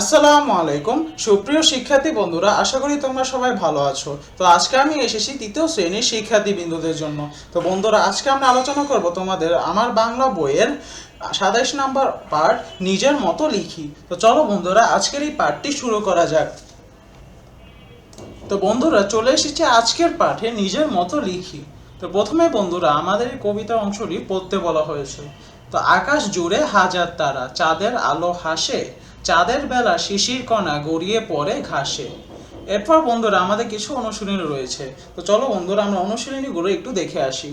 আসসালামু আলাইকুম। সুপ্রিয় শিক্ষার্থী বন্ধুরা, আশা করি তোমরা সবাই ভালো আছো। তো আজকে আমি এসেছি তৃতীয় শ্রেণির শিক্ষার্থী বিন্দুদের জন্য। তো বন্ধুরা, আজকে আমরা আলোচনা করব তোমাদের আমার বাংলা বইয়ের সাতাইশ নাম্বার পার্ট, নিজের মতো লিখি। তো চলো বন্ধুরা, আজকের এই পার্টটি শুরু করা যাক। তো বন্ধুরা, চলে এসেছে আজকের পাঠে নিজের মতো লিখি। তো প্রথমে বন্ধুরা, আমাদের এই কবিতা অংশটি পড়তে বলা হয়েছে। তো আকাশ জুড়ে হাজার তারা, চাঁদের আলো হাসে চাঁদের বেলা শিশির কণা গড়িয়ে পড়ে ঘাসে। এরপর বন্ধুরা, আমাদের কিছু অনুশীলনী রয়েছে। তো চলো বন্ধুরা, আমরা অনুশীলনীগুলো একটু দেখে আসি।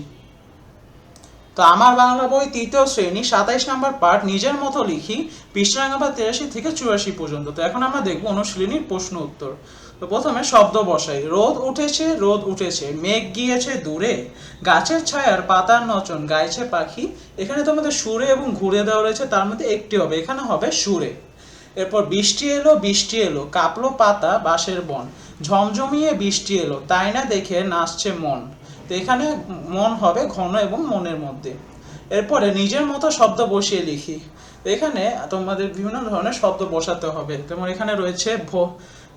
তো আমার বাংলা বই তৃতীয় শ্রেণি, সাতাইশ নাম্বার পার্ট নিজের মতো লিখি পৃষ্ঠা নাম্বার তেরাশি থেকে চুরাশি পর্যন্ত। তো এখন আমরা দেখব অনুশীলনীর প্রশ্ন উত্তর। তো প্রথমে শব্দ বসাই। রোদ উঠেছে রোদ উঠেছে, মেঘ গিয়েছে দূরে, গাছের ছায়ার পাতার নচন গাইছে পাখি। এখানে তোমাদের সুরে এবং ঘুরে দেওয়া রয়েছে, তার মধ্যে একটি হবে, এখানে হবে সুরে। এরপর বৃষ্টি এলো বৃষ্টি এলো, কাপলো পাতা বাঁশের বন, ঝমঝমিয়ে বৃষ্টি এলো, তাই না দেখে নাচছে মন। তো এখানে মন হবে ঘন এবং মনের মধ্যে। এরপরে নিজের মতো শব্দ বসিয়ে লিখি। এখানে তোমাদের বিভিন্ন ধরনের শব্দ বসাতে হবে। তোমার এখানে রয়েছে ভো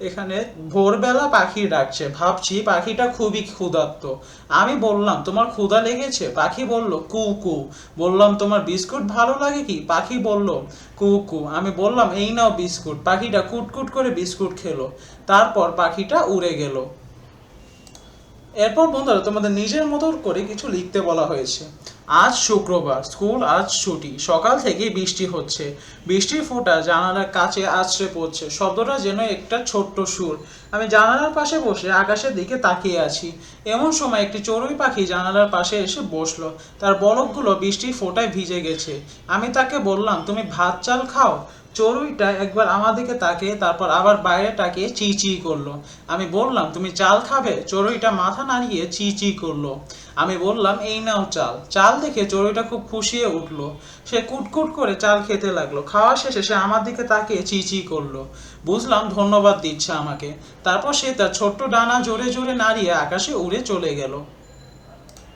এখানে ভোরবেলা পাখি ডাকছে। ভাবছি পাখিটা খুবই ক্ষুধার্ত। আমি বললাম, তোমার ক্ষুধা লেগেছে? পাখি বলল কু কু বললাম, তোমার বিস্কুট ভালো লাগে কি? পাখি বলল কু কু আমি বললাম, এই নাও বিস্কুট। পাখিটা কুটকুট করে বিস্কুট খেলো। তারপর পাখিটা উড়ে গেল। এরপর বন্ধুরা, তোমাদের নিজের মতো করে কিছু লিখতে বলা হয়েছে। আজ শুক্রবার, স্কুল আজ ছুটি, সকাল থেকে বৃষ্টি হচ্ছে। বৃষ্টির ফোঁটা জানালার কাছে আছড়ে পড়ছে। শব্দটা যেন একটা ছোট্ট সুর। আমি জানালার পাশে বসে আকাশের দিকে তাকিয়ে আছি। এমন সময় একটি চড়ুই পাখি জানালার পাশে এসে বসল। তার বলকগুলো বৃষ্টির ফোঁটায় ভিজে গেছে। আমি তাকে বললাম, তুমি ভাত চাল খাও? চড়ুইটা একবার আমার দিকে তাকিয়ে তারপর আবার বাইরে তাকিয়ে চি চি করল। আমি বললাম, তুমি চাল খাবে? চড়ুইটা মাথা নাড়িয়ে চি চি করল। আমি বললাম, এই নাও চাল। চাল দেখে চড়ুইটা খুব খুশি হয়ে উঠল। সে কুটকুট করে চাল খেতে লাগল। খাওয়া শেষে সে আমার দিকে তাকিয়ে চি চি করল। বুঝলাম, ধন্যবাদ দিচ্ছে আমাকে। তারপর সে তার ছোট্ট ডানা জোরে জোরে নাড়িয়ে আকাশে উড়ে চলে গেল।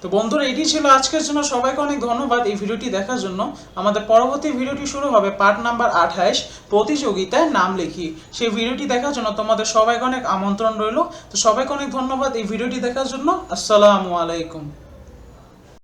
তো বন্ধুরা, এটি ছিল আজকের জন্য। সবাইকে অনেক ধন্যবাদ এই ভিডিওটি দেখার জন্য। আমাদের পরবর্তী ভিডিওটি শুরু হবে পার্ট নাম্বার আঠাইশ প্রতিযোগিতায় নাম লিখি। সেই ভিডিওটি দেখার জন্য তোমাদের সবাইকে অনেক আমন্ত্রণ রইল। তো সবাইকে অনেক ধন্যবাদ এই ভিডিওটি দেখার জন্য। আসসালামু আলাইকুম।